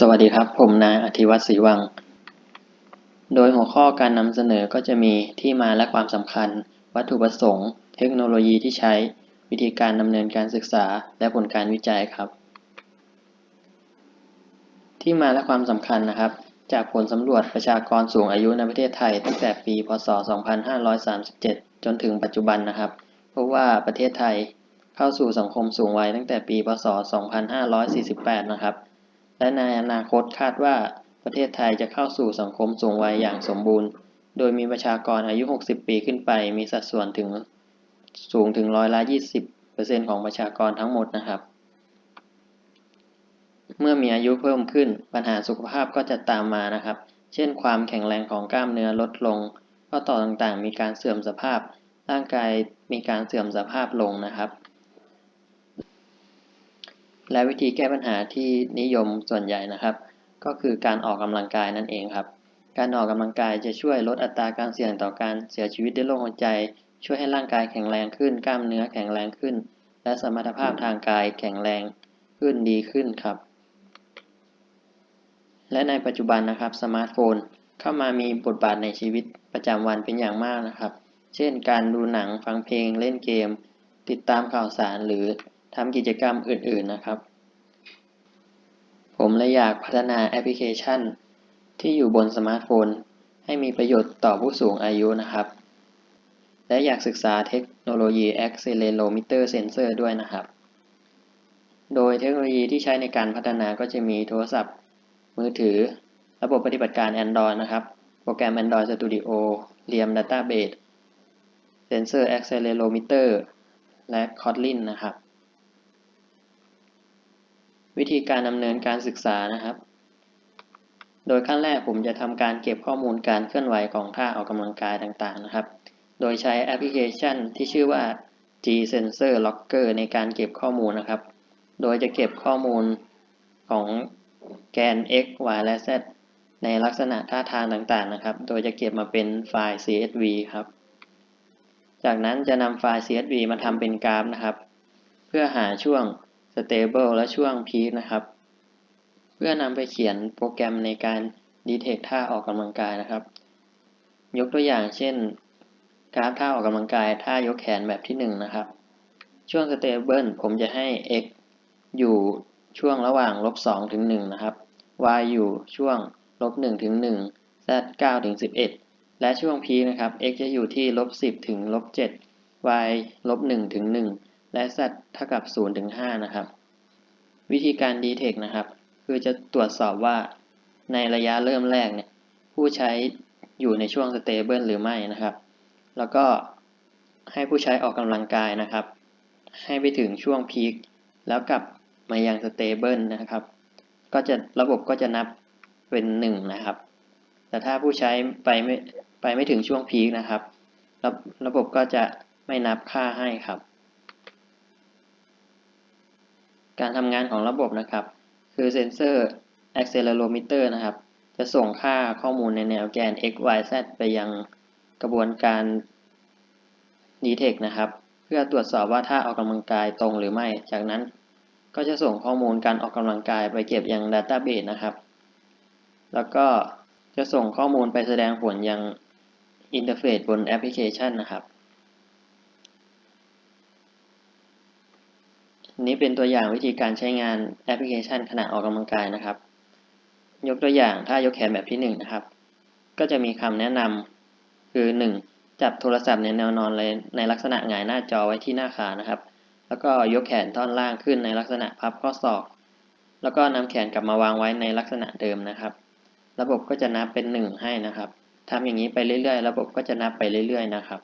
สวัสดีครับ ผมนายอธิวัตรศรีวัง โดยหัวข้อการนำเสนอก็จะมีที่มาและความสำคัญ วัตถุประสงค์ เทคโนโลยีที่ใช้ วิธีการดำเนินการศึกษา และผลการวิจัยครับ ที่มาและความสำคัญนะครับ จากผลสำรวจประชากรสูงอายุในประเทศไทย ตั้งแต่ปี พศ 2537 จนถึงปัจจุบันนะครับ พบว่าประเทศไทยเข้าสู่สังคมสูงวัยตั้งแต่ปี พศ 2548 นะครับ และในอนาคตคาดว่าประเทศไทยจะเข้าสู่สังคมสูงวัยอย่างสมบูรณ์ โดยมีประชากรอายุ 60 ปีขึ้นไป มีสัดส่วนถึงสูงถึงร้อยละ 20%ของประชากรทั้งหมดนะครับ เมื่อมีอายุเพิ่มขึ้นปัญหาสุขภาพก็จะตามมานะครับ เช่น ความแข็งแรงของกล้ามเนื้อลดลง ข้อต่อต่างๆ มีการเสื่อมสภาพ ร่างกายมีการเสื่อมสภาพลงนะครับ และวิธีแก้ปัญหาที่นิยมส่วนใหญ่นะครับ ก็คือการออกกำลังกายนั่นเองครับ การออกกำลังกายจะช่วยลดอัตราการเสี่ยงต่อการเสียชีวิตด้วยโรคหัวใจ ช่วยให้ร่างกายแข็งแรงขึ้น กล้ามเนื้อแข็งแรงขึ้น และสมรรถภาพทางกายแข็งแรงขึ้นดีขึ้นครับ และในปัจจุบันนะครับสมาร์ทโฟนเข้ามามีบทบาทในชีวิตประจำวันเป็นอย่างมากนะครับ เช่น การดูหนังฟังเพลงเล่นเกม ติดตามข่าวสารหรือ ทำกิจกรรมอื่น ๆนะครับ ผมเลยอยากพัฒนาแอปพลิเคชัน ที่อยู่บนสมาร์ทโฟน ให้มีประโยชน์ต่อผู้สูงอายุนะครับ และอยากศึกษาเทคโนโลยี Accelerometer Sensor ด้วยนะครับ โดยเทคโนโลยีที่ใช้ในการพัฒนาก็จะมีโทรศัพท์ มือถือ ระบบปฏิบัติการ Android นะครับ โปรแกรม Android Studio Liam Database Sensor Accelerometer และ Kotlin นะครับ วิธีการดำเนินการศึกษานะครับ โดยขั้นแรกผมจะทำการเก็บข้อมูลการเคลื่อนไหวของท่าออกกำลังกายต่างๆนะครับ โดยใช้แอปพลิเคชันที่ชื่อว่า G Sensor Logger ในการเก็บข้อมูลนะครับ โดยจะเก็บข้อมูลของแกน x y และ z ในลักษณะท่าทางต่างๆนะครับ โดยจะเก็บมาเป็นไฟล์ CSV ครับ จากนั้นจะนำไฟล์ CSV มาทำเป็นกราฟนะครับ เพื่อหาช่วง stable และช่วง peak นะครับ เพื่อนำไปเขียนโปรแกรมในการ detect ท่าออกกำลังกายนะครับ ยกตัวอย่างเช่น กราฟท่าออกกำลังกายท่ายกแขนแบบที่ 1 นะครับ ช่วง stable ผมจะให้ x อยู่ช่วงระหว่างลบ2ถึง1นะครับ y อยู่ช่วงลบ1ถึง1 z 9ถึง11 และช่วง p นะครับ x จะอยู่ที่ลบ10ถึงลบ7 y ลบ1ถึง1 และ z เท่ากับ0ถึง5นะครับ วิธีการ detect นะครับ คือจะตรวจสอบว่าในระยะเริ่มแรกเนี่ย ผู้ใช้อยู่ในช่วง stable หรือไม่นะครับ แล้วก็ให้ผู้ใช้ออกกำลังกายนะครับ ให้ไปถึงช่วง peak แล้วกลับมายัง stable นะครับ ก็จะระบบก็จะนับเป็น 1 นะครับ แต่ถ้าผู้ใช้ไปไม่ไปไม่ถึงช่วง peak นะครับ ระบบก็จะไม่นับค่าให้ครับ การทำงานของระบบนะครับ คือเซนเซอร์ accelerometer นะครับ จะส่งค่าข้อมูลในแนวแกน x y z ไปยังกระบวนการ detect นะครับ เพื่อตรวจสอบว่าท่าออกกำลังกายตรงหรือไม่ จากนั้นก็จะส่งข้อมูลการออกกำลังกายไปเก็บยัง Database นะครับ แล้วก็จะส่งข้อมูลไปแสดงผลยังอินเทอร์เฟซบนแอปพลิเคชันนะครับ นี้เป็นตัวอย่างวิธีการใช้งานแอปพลิเคชันขณะออกกำลังกายนะครับ ยกตัวอย่างถ้ายกแขนแบบที่1นนะครับ ก็จะมีคำแนะนำคือ 1. จับโทรศัพท์ในแนวนอนเลยในลักษณะหงายหน้าจอไว้ที่หน้าขานะครับ แล้วก็ยกแขนท่อนล่างขึ้นในลักษณะพับข้อศอก แล้วก็นำแขนกลับมาวางไว้ในลักษณะเดิมนะครับ ระบบก็จะนับเป็น 1 ให้นะครับทำอย่างนี้ไปเรื่อยๆ ระบบก็จะนับไปเรื่อยๆ นะครับ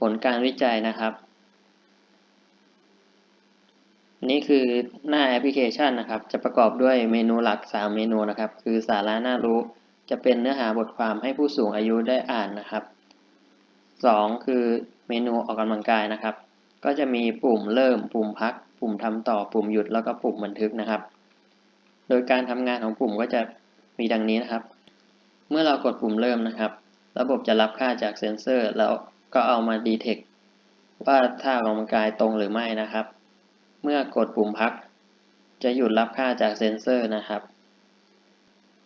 ผลการวิจัยนะครับ นี่คือหน้าแอปพลิเคชันนะครับ จะประกอบด้วยเมนูหลัก 3 เมนูนะครับ คือสาระน่ารู้ จะเป็นเนื้อหาบทความให้ผู้สูงอายุได้อ่านนะครับ 2 คือเมนูออกกำลังกายนะครับ ก็จะมีปุ่มเริ่ม ปุ่มพัก ปุ่มทำต่อ ปุ่มหยุด แล้วก็ปุ่มบันทึกนะครับ โดยการทำงานของปุ่มก็จะมีดังนี้นะครับ เมื่อเรากดปุ่มเริ่มนะครับ ระบบจะรับค่าจากเซนเซอร์แล้ว ก็เอามาดีเทคว่าท่าออกกำลังกายตรงหรือไม่นะครับ เมื่อกดปุ่มพัก จะหยุดรับค่าจากเซนเซอร์นะครับ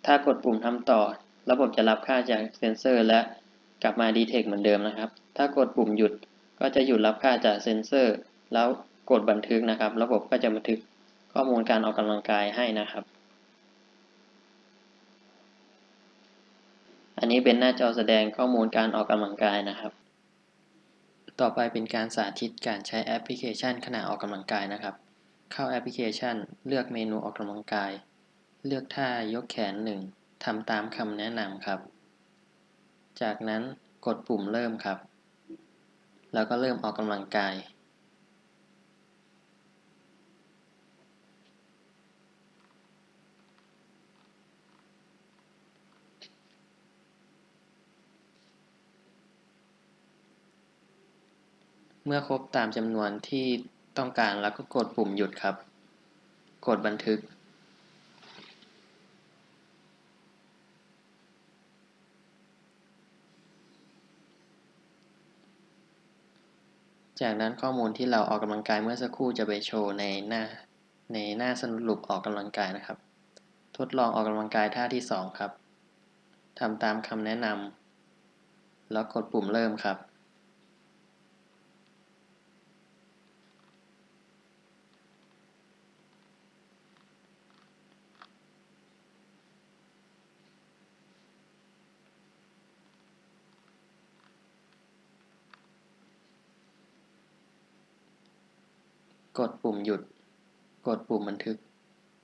ถ้ากดปุ่มทำต่อ ระบบจะรับค่าจากเซนเซอร์และกลับมา detect เหมือนเดิมนะครับ ถ้ากดปุ่มหยุดก็จะหยุดรับค่าจากเซนเซอร์ แล้วกดบันทึกนะครับ ระบบก็จะบันทึกข้อมูลการออกกำลังกายให้นะครับ อันนี้เป็นหน้าจอแสดงข้อมูลการออกกำลังกายนะครับ ต่อไปเป็นการสาธิตการใช้แอปพลิเคชันขณะออกกำลังกายนะครับ เข้าแอปพลิเคชัน เลือกเมนูออกกำลังกาย เลือกท่ายกแขนหนึ่งทำตามคำแนะนำครับ จากนั้นกดปุ่มเริ่มครับ แล้วก็เริ่มออกกำลังกาย เมื่อครบตามจำนวนที่ต้องการแล้วก็กดปุ่มหยุดครับ กดบันทึก จากนั้นข้อมูลที่เราออกกำลังกายเมื่อสักครู่จะไปโชว์ในหน้า ในหน้าสรุปออกกำลังกายนะครับ ทดลองออกกำลังกายท่าที่ 2 ครับทำตามคำแนะนำแล้วกดปุ่มเริ่มครับ กดปุ่มหยุด กดปุ่มบันทึก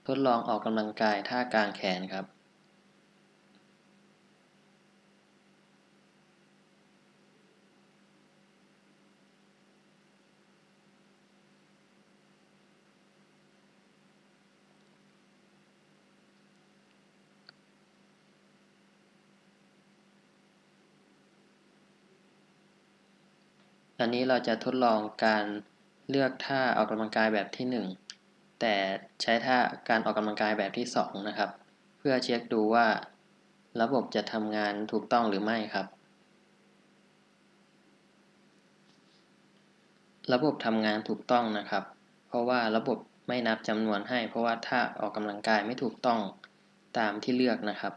ทดลองออกกำลังกายท่ากางแขนครับ อันนี้เราจะทดลองการ เลือกท่าออกกำลังกายแบบที่ 1 แต่ใช้ท่าการออกกำลังกายแบบที่ 2 นะครับ เพื่อเช็คดูว่า ระบบจะทำงานถูกต้องหรือไม่ครับ ระบบทำงานถูกต้องนะครับ เพราะว่าระบบไม่นับจำนวนให้ เพราะว่าถ้าออกกำลังกายไม่ถูกต้องตามที่เลือกนะครับ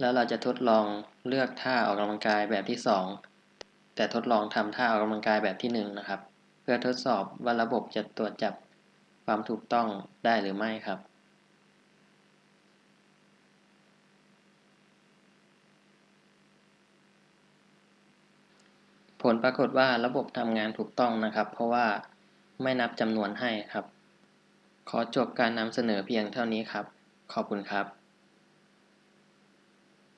แล้วเราจะทดลองเลือกท่าออกกำลังกายแบบที่ 2 แต่ทดลองทำท่าออกกำลังกายแบบที่ 1 นะครับ พื่อทดสอบว่าระบบจะตรวจจับความถูกต้องได้หรือไม่ครับ ผลปรากฏว่าระบบทำงานถูกต้องนะครับ เพราะว่าไม่นับจำนวนให้ครับ ขอจบการนำเสนอเพียงเท่านี้ครับ ขอบคุณครับ